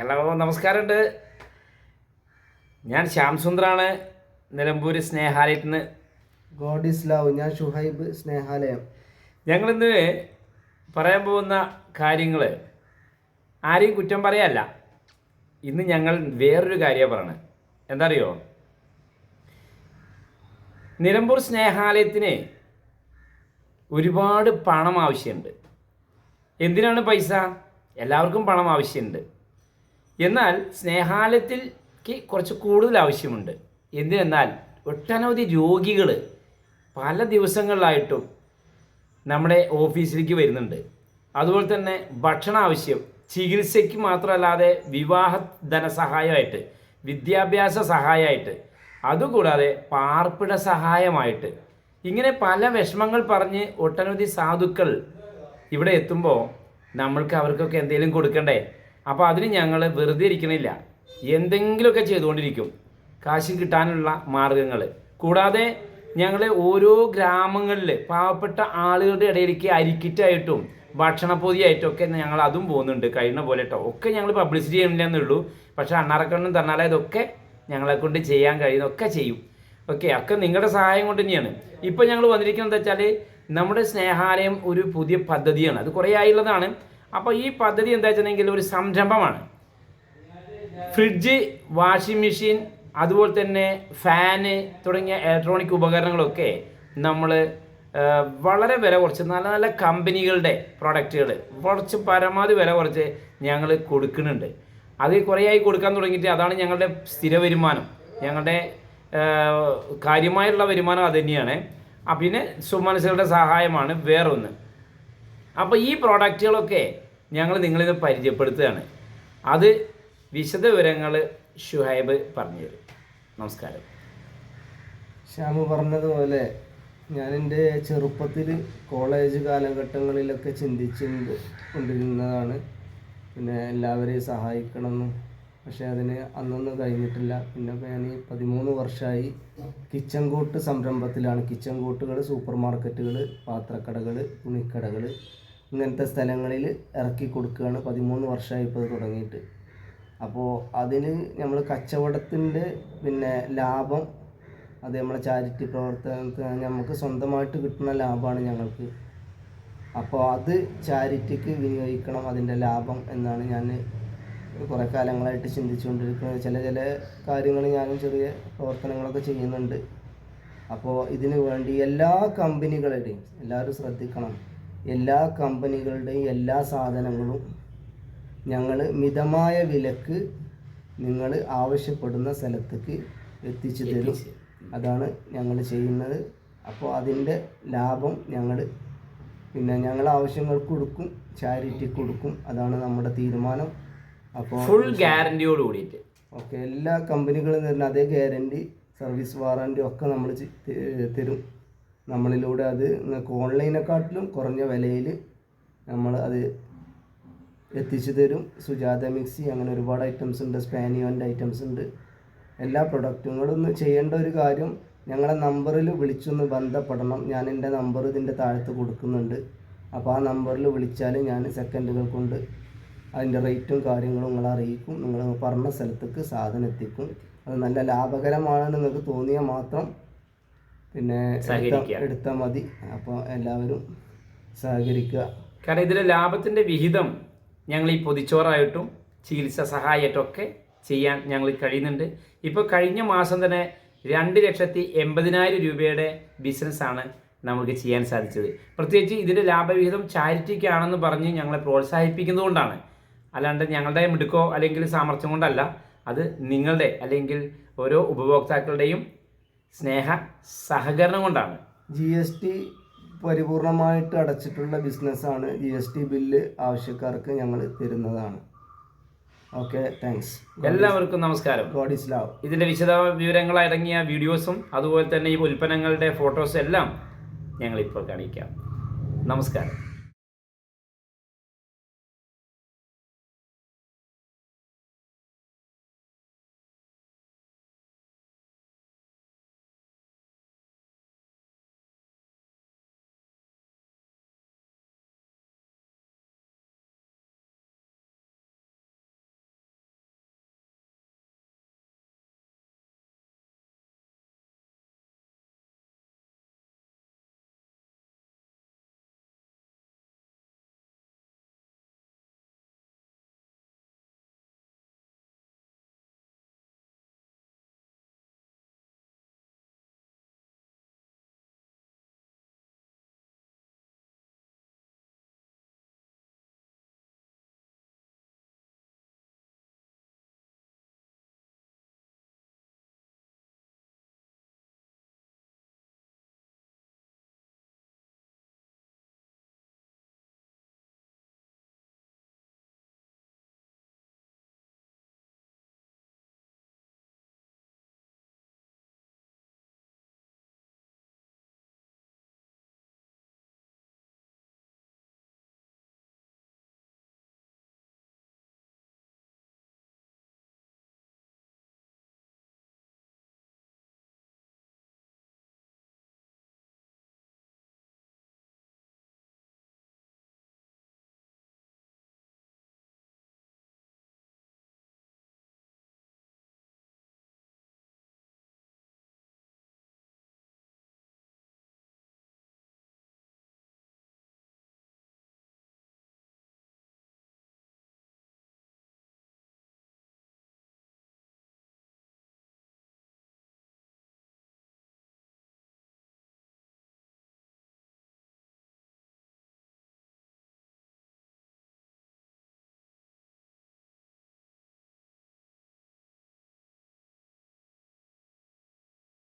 Hello നമസ്കാരമുണ്ട്. ഞാൻ ശ്യാം സുന്ദറാണ്. നിലമ്പൂർ സ്നേഹാലയത്തിൽ നിന്ന് ഗോഡ് ഇസ് ലവ് ഞാൻ ഷുഹൈബ് സ്നേഹാലയം. ഞങ്ങളിന്ന് പറയാൻ പോകുന്ന കാര്യങ്ങൾ ആരെയും കുറ്റം പറയല്ല. ഇന്ന് ഞങ്ങൾ വേറൊരു കാര്യമാണ് പറയണത് എന്താ അറിയോ നിലമ്പൂർ സ്നേഹാലയത്തിന് ഒരുപാട് പണം ആവശ്യമുണ്ട്. എന്തിനാണ് പൈസ? എല്ലാവർക്കും പണം ആവശ്യമുണ്ട്. എന്നാൽ സ്നേഹാലയത്തിലേക്ക് കുറച്ച് കൂടുതൽ ആവശ്യമുണ്ട്. എന്തിനെന്നാൽ ഒട്ടനവധി രോഗികൾ പല ദിവസങ്ങളിലായിട്ടും നമ്മുടെ ഓഫീസിലേക്ക് വരുന്നുണ്ട്. അതുപോലെ തന്നെ ഭക്ഷണ ആവശ്യം ചികിത്സയ്ക്ക് മാത്രമല്ലാതെ വിവാഹ ധനസഹായമായിട്ട് വിദ്യാഭ്യാസ സഹായമായിട്ട് അതുകൂടാതെ പാർപ്പിട സഹായമായിട്ട്. ഇങ്ങനെ പല വിഷമങ്ങൾ പറഞ്ഞ് ഒട്ടനവധി സാധുക്കൾ ഇവിടെ എത്തുമ്പോൾ നമ്മൾക്ക് അവർക്കൊക്കെ എന്തെങ്കിലും കൊടുക്കണ്ടേ? അപ്പോൾ അതിന് ഞങ്ങൾ വെറുതെ ഇരിക്കണില്ല. എന്തെങ്കിലുമൊക്കെ ചെയ്തുകൊണ്ടിരിക്കും. കാശും കിട്ടാനുള്ള മാർഗങ്ങൾ കൂടാതെ ഞങ്ങൾ ഓരോ ഗ്രാമങ്ങളിൽ പാവപ്പെട്ട ആളുകളുടെ ഇടയിലേക്ക് അരിക്കിറ്റായിട്ടും ഭക്ഷണപ്പൊതിയായിട്ടും ഒക്കെ ഞങ്ങൾ അതും പോകുന്നുണ്ട്. കഴിയുന്ന പോലെ കേട്ടോ ഒക്കെ ഞങ്ങൾ പബ്ലിസിറ്റി എന്നുള്ളൂ പക്ഷേ അണ്ണാറക്കണ്ണും തന്നാലെ ഇതൊക്കെ ഞങ്ങളെ കൊണ്ട് ചെയ്യാൻ കഴിയുന്നതൊക്കെ ചെയ്യും. ഓക്കെ ഒക്കെ നിങ്ങളുടെ സഹായം കൊണ്ട് തന്നെയാണ്. ഇപ്പോൾ ഞങ്ങൾ വന്നിരിക്കുന്നത് എന്താ വെച്ചാൽ നമ്മുടെ സ്നേഹാലയം ഒരു പുതിയ പദ്ധതിയാണ്. അത് കുറേ ആയുള്ളതാണ്. അപ്പോൾ ഈ പദ്ധതി എന്താ വെച്ചിട്ടുണ്ടെങ്കിൽ ഒരു സംരംഭമാണ്. ഫ്രിഡ്ജ് വാഷിംഗ് മെഷീൻ അതുപോലെ തന്നെ ഫാന് തുടങ്ങിയ ഇലക്ട്രോണിക് ഉപകരണങ്ങളൊക്കെ നമ്മൾ വളരെ വില കുറച്ച് നല്ല നല്ല കമ്പനികളുടെ പ്രൊഡക്റ്റുകൾ കുറച്ച് പരമാവധി വില കുറച്ച് ഞങ്ങൾ കൊടുക്കുന്നുണ്ട്. അത് കുറേയായി കൊടുക്കാൻ തുടങ്ങിയിട്ട് അതാണ് ഞങ്ങളുടെ സ്ഥിര വരുമാനം. ഞങ്ങളുടെ കാര്യമായുള്ള വരുമാനം അത് തന്നെയാണ്. ആ, പിന്നെ സുമനസുകളുടെ സഹായമാണ് വേറൊന്ന്. അപ്പോൾ ഈ പ്രോഡക്റ്റുകളൊക്കെ ഞങ്ങൾ നിങ്ങളിന്ന് പരിചയപ്പെടുത്തുകയാണ്. അത് വിശദ വിവരങ്ങൾ ഷുഹൈബ് പറഞ്ഞു തരും. നമസ്കാരം. ശ്യാമ് പറഞ്ഞതുപോലെ ഞാൻ എന്റെ ചെറുപ്പത്തിൽ കോളേജ് കാലഘട്ടങ്ങളിലൊക്കെ ചിന്തിച്ചുകൊണ്ട് കൊണ്ടിരുന്നതാണ്. പിന്നെ എല്ലാവരെയും സഹായിക്കണമെന്നും പക്ഷേ അതിന് അന്നൊന്നും കഴിഞ്ഞിട്ടില്ല. പിന്നെ ഞാൻ ഈ പതിമൂന്ന് വർഷമായി കിച്ചൻ കൂട്ട് സംരംഭത്തിലാണ്. കിച്ചൻ കൂട്ടുകൾ സൂപ്പർ മാർക്കറ്റുകൾ പാത്രക്കടകൾ തുണിക്കടകൾ ഇങ്ങനത്തെ സ്ഥലങ്ങളിൽ ഇറക്കി കൊടുക്കുകയാണ്. പതിമൂന്ന് വർഷമായി ഇപ്പോൾ തുടങ്ങിയിട്ട്. അപ്പോൾ അതിന് നമ്മൾ കച്ചവടത്തിന്റെ പിന്നെ ലാഭം അത് നമ്മളെ ചാരിറ്റി പ്രവർത്തനത്തിന് നമുക്ക് സ്വന്തമായിട്ട് കിട്ടുന്ന ലാഭമാണ് ഞങ്ങൾക്ക്. അപ്പോൾ അത് ചാരിറ്റിക്ക് വിനിയോഗിക്കണം അതിന്റെ ലാഭം എന്നാണ് ഞാൻ കുറേ കാലങ്ങളായിട്ട് ചിന്തിച്ചുകൊണ്ടിരിക്കുന്നത്. ചില ചില കാര്യങ്ങൾ ഞാനും ചെറിയ പ്രവർത്തനങ്ങളൊക്കെ ചെയ്യുന്നുണ്ട്. അപ്പോൾ ഇതിനു വേണ്ടി എല്ലാ കമ്പനികളുടെയും എല്ലാവരും ശ്രദ്ധിക്കണം. എല്ലാ കമ്പനികളുടെയും എല്ലാ സാധനങ്ങളും ഞങ്ങൾ മിതമായ വിലക്ക് നിങ്ങൾ ആവശ്യപ്പെടുന്ന സ്ഥലത്തേക്ക് എത്തിച്ചു തരും. അതാണ് ഞങ്ങൾ ചെയ്യുന്നത്. അപ്പോൾ അതിന്റെ ലാഭം ഞങ്ങൾ പിന്നെ ഞങ്ങൾ ആവശ്യങ്ങൾക്ക് കൊടുക്കും ചാരിറ്റി കൊടുക്കും. അതാണ് നമ്മുടെ തീരുമാനം. അപ്പോൾ ഫുൾ ഗ്യാരണ്ടിയോട് കൂടിയിട്ട്. ഓക്കെ എല്ലാ കമ്പനികളും തരുന്ന അതേ ഗ്യാരണ്ടി സർവീസ് വാറണ്ടി ഒക്കെ നമ്മൾ തരും. നമ്മളിലൂടെ അത് നിങ്ങൾക്ക് ഓൺലൈനെക്കാട്ടിലും കുറഞ്ഞ വിലയിൽ നമ്മൾ അത് എത്തിച്ചു തരും. സുജാത മിക്സി അങ്ങനെ ഒരുപാട് ഐറ്റംസ് ഉണ്ട്. സ്പാനിയോന്റെ ഐറ്റംസ് ഉണ്ട്. എല്ലാ പ്രൊഡക്റ്റുകളും ചെയ്യേണ്ട ഒരു കാര്യം ഞങ്ങളെ നമ്പറിൽ വിളിച്ചൊന്ന് ബന്ധപ്പെടണം. ഞാൻ എന്റെ നമ്പർ ഇതിന്റെ താഴത്ത് കൊടുക്കുന്നുണ്ട്. അപ്പോൾ ആ നമ്പറിൽ വിളിച്ചാൽ ഞാൻ സെക്കൻഡുകൾ കൊണ്ട് അതിന്റെ റേറ്റും കാര്യങ്ങളും നിങ്ങളെ അറിയിക്കും. നിങ്ങൾ പറഞ്ഞ സ്ഥലത്തേക്ക് സാധനം എത്തിക്കും. അത് നല്ല ലാഭകരമാണെന്ന് നിങ്ങൾക്ക് തോന്നിയാൽ മാത്രം പിന്നെ. എടുത്താൽ മതി. അപ്പോൾ എല്ലാവരും സഹകരിക്കുക. കാരണം ഇതിലെ ലാഭത്തിന്റെ വിഹിതം ഞങ്ങൾ ഈ പൊതിച്ചോറായിട്ടും ചികിത്സ സഹായമായിട്ടും ഒക്കെ ചെയ്യാൻ ഞങ്ങൾ കഴിയുന്നുണ്ട്. ഇപ്പോൾ കഴിഞ്ഞ മാസം തന്നെ രണ്ട് ലക്ഷത്തി എൺപതിനായിരം രൂപയുടെ ബിസിനസ്സാണ് നമുക്ക് ചെയ്യാൻ സാധിച്ചത്. പ്രത്യേകിച്ച് ഇതിന്റെ ലാഭവിഹിതം ചാരിറ്റിക്കാണെന്ന് പറഞ്ഞ് ഞങ്ങളെ പ്രോത്സാഹിപ്പിക്കുന്നതുകൊണ്ടാണ് അല്ലാണ്ട് ഞങ്ങളുടെ മിടുക്കോ അല്ലെങ്കിൽ സാമർഥ്യം കൊണ്ടല്ല. അത് നിങ്ങളുടെ അല്ലെങ്കിൽ ഓരോ ഉപഭോക്താക്കളുടെയും സ്നേഹ സഹകരണം കൊണ്ടാണ്. ജി എസ് ടി പരിപൂർണമായിട്ട് അടച്ചിട്ടുള്ള ബിസിനസ്സാണ് ജി എസ് ടി ബില്ല് ആവശ്യക്കാർക്ക് ഞങ്ങൾ തരുന്നതാണ്. ഓക്കെ താങ്ക്സ് എല്ലാവർക്കും നമസ്കാരം. ഗോഡ് ഇസ് ലവ് ഇതിന്റെ വിശദ വിവരങ്ങൾ അടങ്ങിയ വീഡിയോസും അതുപോലെ തന്നെ ഈ ഉൽപ്പന്നങ്ങളുടെ ഫോട്ടോസും എല്ലാം ഞങ്ങളിപ്പോൾ കാണിക്കാം. നമസ്കാരം.